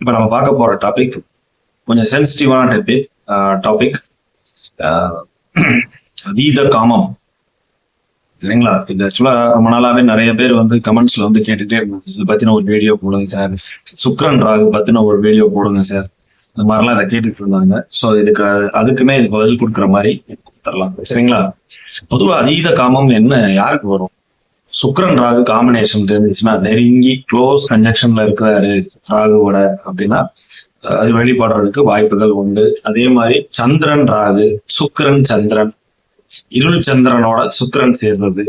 இப்போ நம்ம பார்க்க போற டாபிக் கொஞ்சம் சென்சிட்டிவான டாபிக் டாபிக் அதீத காமம். சரிங்களா இது ஆக்சுவலா ரொம்ப நாளாவே நிறைய பேர் வந்து கமெண்ட்ஸ்ல வந்து கேட்டுட்டே இருந்தாங்க. இதை பத்தின ஒரு வீடியோ போடுங்க சார். சுக்ரன் ராகு பத்தின ஒரு வீடியோ போடுங்க சார். இந்த மாதிரிலாம் இதை கேட்டுட்டு இருந்தாங்க. ஸோ இதுக்கு அதுக்குமே இதுக்கு பதில் கொடுக்குற மாதிரி தரலாம் சரிங்களா? பொதுவாக அதீத காமம் என்ன? யாருக்கு வரும்? சுக்ரன் ராகு காம்பினேஷன் இருந்துச்சுன்னா நெருங்கி க்ளோஸ் கன்ஜெக்ஷன்ல இருக்கிறாரு ராகுவோட அப்படின்னா அது வெளிப்படுறதுக்கு வாய்ப்புகள் உண்டு. அதே மாதிரி சந்திரன் ராகு சுக்கரன் சந்திரன் இருள் சந்திரனோட சுக்கரன் சேர்றது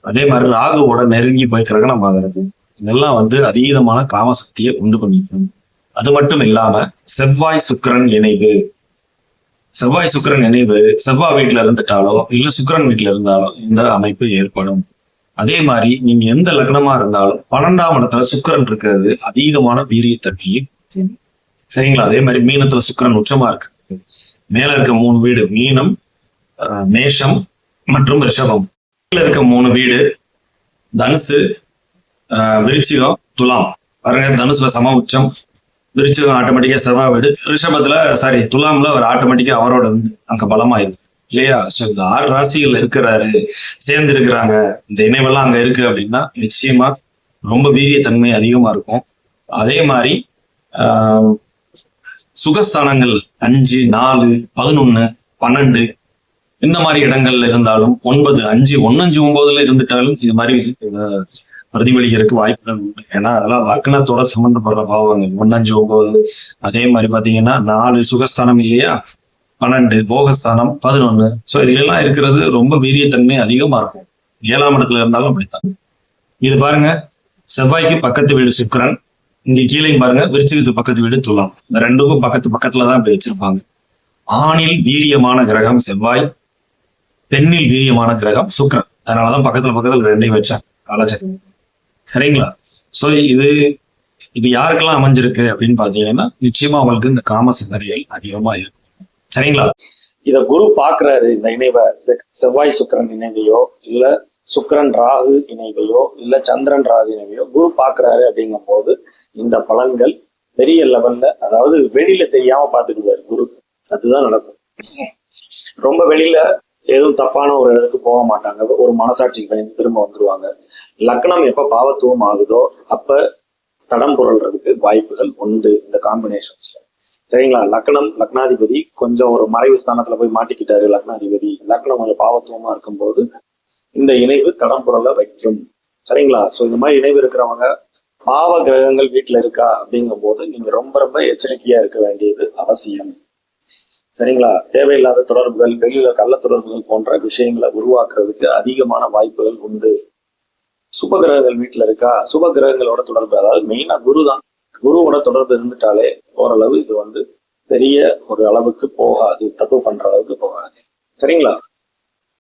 அதே மாதிரி ராகுவோட நெருங்கி போய் கிரகணம் ஆகிறது இதெல்லாம் வந்து அதீதமான காமசக்தியை உண்டு பண்ணிக்கணும் அது மட்டும் இல்லாம செவ்வாய் சுக்கிரன் இணைவு. செவ்வாய் சுக்கிரன் இணைவு செவ்வாய் வீட்டுல இருந்துட்டாலோ இல்ல சுக்கிரன் வீட்டுல இருந்தாலோ இந்த அமைப்பு ஏற்படும். அதே மாதிரி நீங்க எந்த லக்னமா இருந்தாலும் பன்னெண்டாம் இடத்துல சுக்கிரன் இருக்கிறது அதீதமான வீரியத்தன்மையை சரிங்களா? அதே மாதிரி மீனத்துல சுக்கிரன் உச்சமா இருக்கு. மேல இருக்க மூணு வீடு மீனம் மேஷம் மற்றும் ரிஷபம். கீழ இருக்க மூணு வீடு தனுசு விருச்சிகம் துலாம். பாருங்க தனுசுல சம உச்சம். விருச்சிகம் ஆட்டோமேட்டிக்கா செவ்வாய் வீடு ரிஷபத்துல சாரி துலாம்ல அவர் ஆட்டோமேட்டிக்கா அவரோட அங்க பலமாயிருது இல்லையா? சோ இந்த ஆறு ராசிகள் இருக்கிறாரு சேர்ந்து இருக்கிறாங்க இந்த இணைவெல்லாம் அங்க இருக்கு அப்படின்னா நிச்சயமா ரொம்ப வீரியத்தன்மை அதிகமா இருக்கும். அதே மாதிரி ஆஹ், சுகஸ்தானங்கள் அஞ்சு நாலு பதினொன்னு பன்னெண்டு இந்த மாதிரி இடங்கள்ல இருந்தாலும் ஒன்பது அஞ்சு ஒன்னஞ்சு ஒன்பதுல இருந்துட்டாலும் இது மாதிரி பிரதிபலிக்கிறதுக்கு வாய்ப்புகள் உண்டு. ஏன்னா அதெல்லாம் லக்னத்தோட சம்மந்தப்படுற பாவங்கள். ஒன்னஞ்சு ஒன்பது அதே மாதிரி பாத்தீங்கன்னா நாலு சுகஸ்தானம் இல்லையா? பன்னெண்டு போகஸ்தானம் பதினொன்னு. சோ இதுலாம் இருக்கிறது ரொம்ப வீரியத்தன்மை அதிகமா இருக்கும். ஏழாம் இடத்துல இருந்தாலும் அப்படித்தான். இது பாருங்க செவ்வாய்க்கு பக்கத்து வீடு சுக்கரன். இங்க கீழே பாருங்க விருச்சிகத்து பக்கத்து வீடு துலாம். இந்த ரெண்டுக்கும் பக்கத்து பக்கத்துல தான் இப்படி வச்சிருப்பாங்க. ஆணில் வீரியமான கிரகம் செவ்வாய் பெண்ணில் வீரியமான கிரகம் சுக்கரன். அதனாலதான் பக்கத்துல பக்கத்துல ரெண்டையும் வச்சாங்க. காலச்சக்கரம் சரிங்களா? சோ இது இது யாருக்கெல்லாம் அமைஞ்சிருக்கு அப்படின்னு பாத்தீங்கன்னா நிச்சயமா அவங்களுக்கு இந்த காம சிந்தனைகள் அதிகமா இருக்கும். சரிங்களா? இத குரு பாக்குறாரு இந்த இணைவை. செக்- செவ்வாய் சுக்கிரன் இணைவையோ இல்ல சுக்கரன் ராகு இணைவையோ இல்ல சந்திரன் ராகு இணைவையோ குரு பாக்குறாரு அப்படிங்கும் போது இந்த பலன்கள் பெரிய லெவல்ல அதாவது வெளியில தெரியாம பாத்துக்குவாரு குரு. அதுதான் நடக்கும். ரொம்ப வெளியில எதுவும் தப்பான ஒரு இடத்துக்கு போக மாட்டாங்க. ஒரு மனசாட்சிக்கு பயந்து திரும்ப வந்துருவாங்க. லக்னம் எப்ப பாவத்துவம் ஆகுதோ அப்ப தடம் புரள்றதுக்கு வாய்ப்புகள் உண்டு இந்த காம்பினேஷன்ஸ்ல சரிங்களா? லக்னம் லக்னாதிபதி கொஞ்சம் ஒரு மறைவு ஸ்தானத்துல போய் மாட்டிக்கிட்டாரு லக்னாதிபதி. லக்னம் கொஞ்சம் பாவத்துவமா இருக்கும்போது இந்த இணைவு தடம்புரல வைக்கும். சரிங்களா? சோ இந்த மாதிரி இணைவு இருக்கிறவங்க பாவ கிரகங்கள் வீட்டுல இருக்கா அப்படிங்கும் போது நீங்க ரொம்ப ரொம்ப எச்சரிக்கையா இருக்க வேண்டியது அவசியம். சரிங்களா? தேவையில்லாத தொடர்புகள் வெளியில கள்ள தொடர்புகள் போன்ற விஷயங்களை உருவாக்குறதுக்கு அதிகமான வாய்ப்புகள் உண்டு. சுப கிரகங்கள் வீட்டுல இருக்கா? சுப கிரகங்களோட தொடர்பு அதாவது மெயினா குரு தான் குருவோட தொடர்பு இருந்துட்டாலே ஓரளவு இது வந்து பெரிய ஒரு அளவுக்கு போகாது தப்பு பண்ற அளவுக்கு போகாது. சரிங்களா?